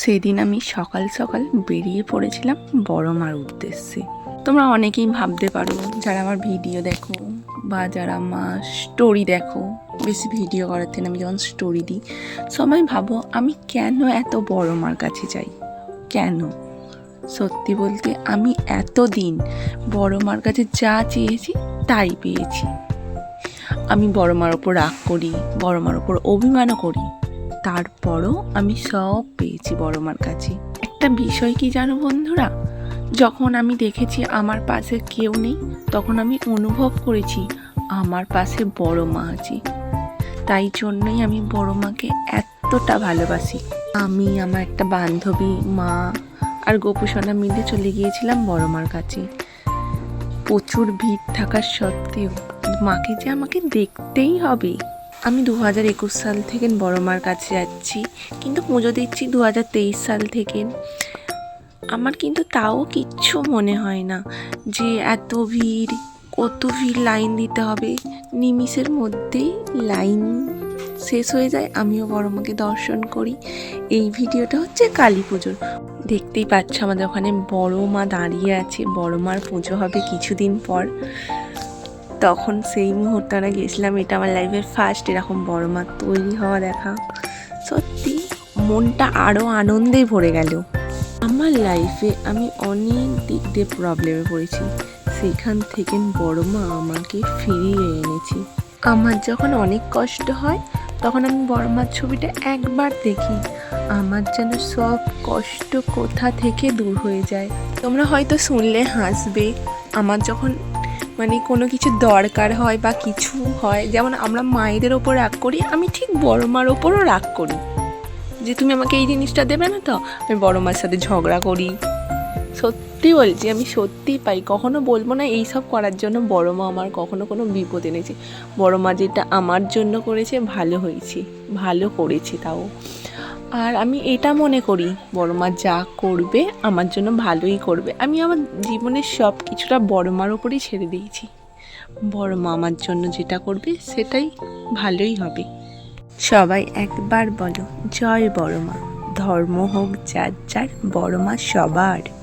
সেদিন আমি সকাল সকাল বেরিয়ে পড়েছিলাম বড় মার উদ্দেশ্যে। তোমরা অনেকেই ভাবতে পারো, যারা আমার ভিডিও দেখো বা যারা আমার স্টোরি দেখো, বেশি ভিডিও করার থেকে আমি যখন স্টোরি দিই সবাই ভাবো, আমি কেন এত বড় মার কাছে যাই? কেন? সত্যি বলতে আমি এতদিন বড় মার কাছে যা চেয়েছি, তাই পেয়েছি। আমি বড় মার ওপর রাগ করি বড় মার ওপর অভিমানও করি। তারপরও আমি সব পেয়েছি বড় মার কাছে। একটা বিষয় কি জানো বন্ধুরা? যখন আমি দেখেছি আমার পাশে কেউ নেই, তখন আমি অনুভব করেছি আমার পাশে বড় মা আছে। তাই জন্যই আমি বড় মাকে এতটা ভালোবাসি। আমি, আমার একটা বান্ধবী, মা আর গোপুসোনা মিলে চলে গিয়েছিলাম বড় মার কাছে। প্রচুর ভিড় থাকার সত্ত্বেও মাকে যে আমাকে দেখতেই হবে। আমি দু হাজার একুশ সাল থেকে বড় মার কাছে যাচ্ছি, কিন্তু পুজো দিচ্ছি দু হাজার তেইশ সাল থেকে। আমার কিন্তু তাও কিচ্ছু মনে হয় না যে এত ভিড়, কত ভিড় লাইন দিতে হবে। নিমিষের মধ্যেই লাইন শেষ হয়ে যায়, আমিও বড় মাকে দর্শন করি। এই ভিডিওটা হচ্ছে কালী পুজোর। দেখতেই পাচ্ছ আমাদের ওখানে বড় মা দাঁড়িয়ে আছে বড় মার পুজো হবে কিছুদিন পর। তখন সেই মুহূর্তে আমরা গেছিলাম এটা আমার লাইফের ফার্স্ট এরকম বড় মা তৈরি হওয়া দেখা। সত্যি, মনটা আরও আনন্দে ভরে গেল। আমার লাইফে আমি অনেক দিক দিয়ে প্রবলেমে পড়েছি। সেখান থেকে বড় মা আমাকে ফিরিয়ে এনেছি। আমার যখন অনেক কষ্ট হয়, তখন আমি বড় মার ছবিটা একবার দেখি। আমার যেন সব কষ্ট কোথা থেকে দূর হয়ে যায়। তোমরা হয়তো শুনলে, হাসবে। আমার যখন মানে কোনো কিছু দরকার হয় বা কিছু হয়, যেমন আমরা মায়েদের ওপর রাগ করি, আমি ঠিক বড় মার ওপরও রাগ করি। যে তুমি আমাকে এই জিনিসটা দেবে না তো? আমি বড় মার সাথে ঝগড়া করি। সত্যি বলছি, আমি সত্যি পাই। কখনো বলব না, এই সব করার জন্য বড় মা আমার কখনো কোনো বিপদ এনেছে। বড় মা যেটা আমার জন্য করেছে, ভালো হয়েছে। ভালো করেছে তাও। আর আমি এটা মনে করি বড় মা যা করবে আমার জন্য ভালোই করবে। আমি আমার জীবনের সব কিছুটা বড় মার ওপরেই ছেড়ে দিয়েছি। বড় মা আমার জন্য যেটা করবে সেটাই ভালোই হবে। সবাই একবার বলো, জয় বড় মা ধর্ম হোক যার যার বড় মা সবার।